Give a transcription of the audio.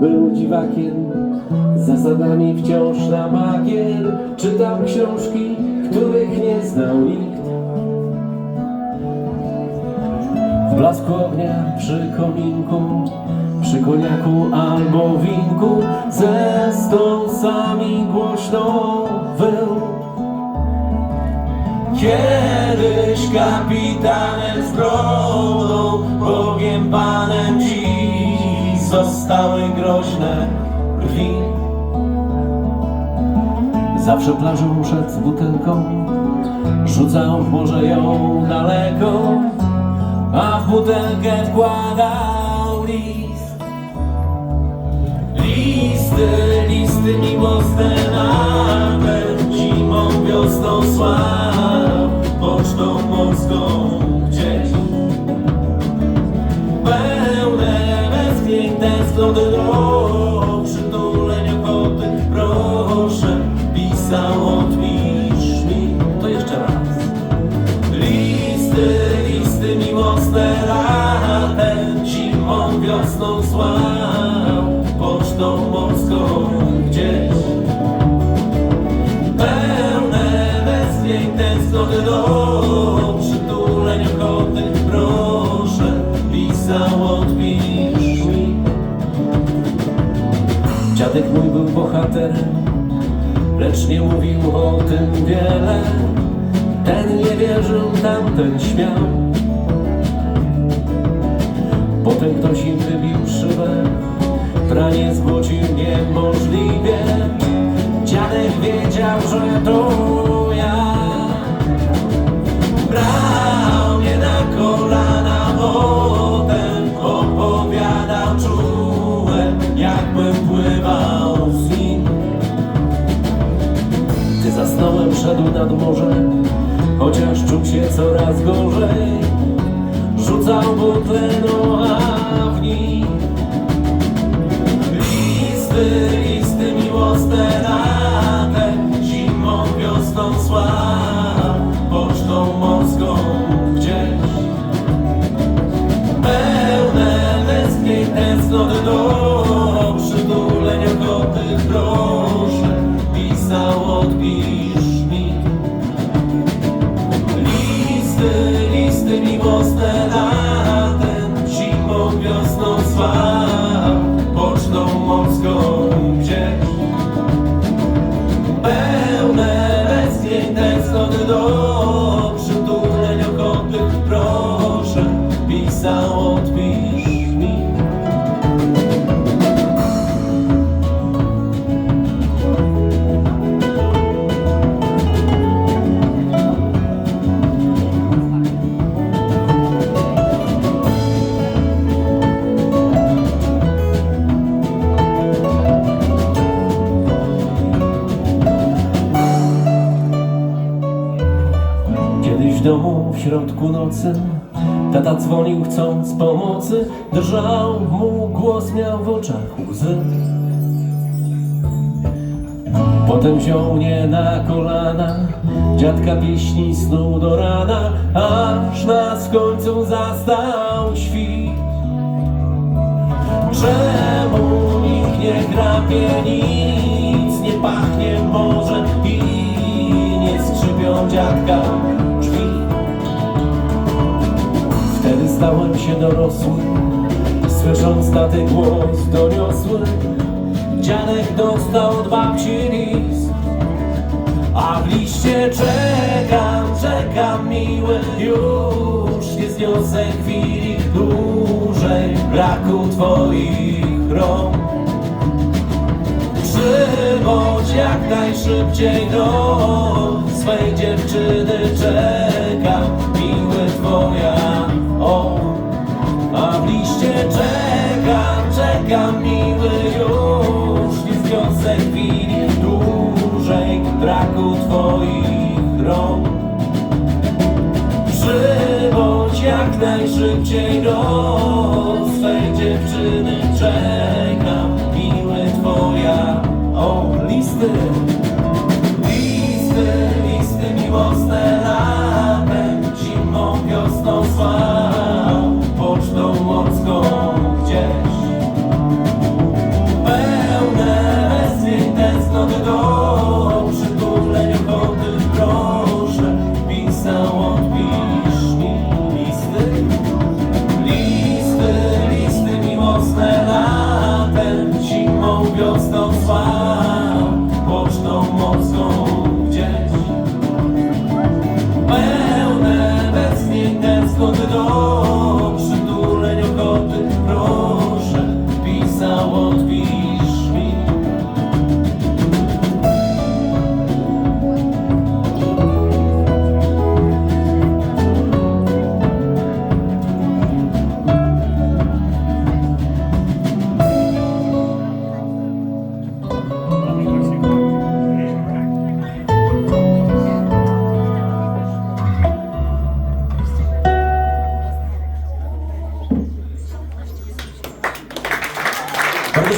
był dziwakiem Zasadami wciąż na magier Czytał książki, których nie znał nikt. W blasku ognia przy kominku Przy koniaku albo winku Ze stąsami głośno wył. Kiedyś kapitanem zbroi groźne brwi. Zawsze plażą z butelką, rzucał w morze ją daleko, a w butelkę wkładał list. Listy, listy miłosne tęsknoty do przytuleń ochoty, proszę, pisał odpisz mi. To jeszcze raz. Listy, listy miłosne latem, zimą, wiosną sław, mój był bohaterem, lecz nie mówił o tym wiele. Ten nie wierzył, tamten śmiał. Potem ktoś im wybił szybę, pranie zgłocił niemożliwie. Dziadek wiedział, że to nad morze, chociaż czuł się coraz gorzej. Rzucał butlę, listy środku nocy. Tata dzwonił chcąc pomocy. Drżał mu głos, miał w oczach łzy. Potem wziął mnie na kolana. Dziadka pieśni snuł do rana. Aż nas w końcu zastał świt. Czemu nikt nie chrapie, nic stałem się dorosły, słysząc taty głos doniosły. Dziadek dostał od babci list, a w liście czekam, czekam miły. Już nie zniosę chwili dłużej Braku twoich rąk. Przybądź jak najszybciej do swej dziewczyny czekam dzień noc swej dziewczyny czekam, miły twoja, o listy. faz.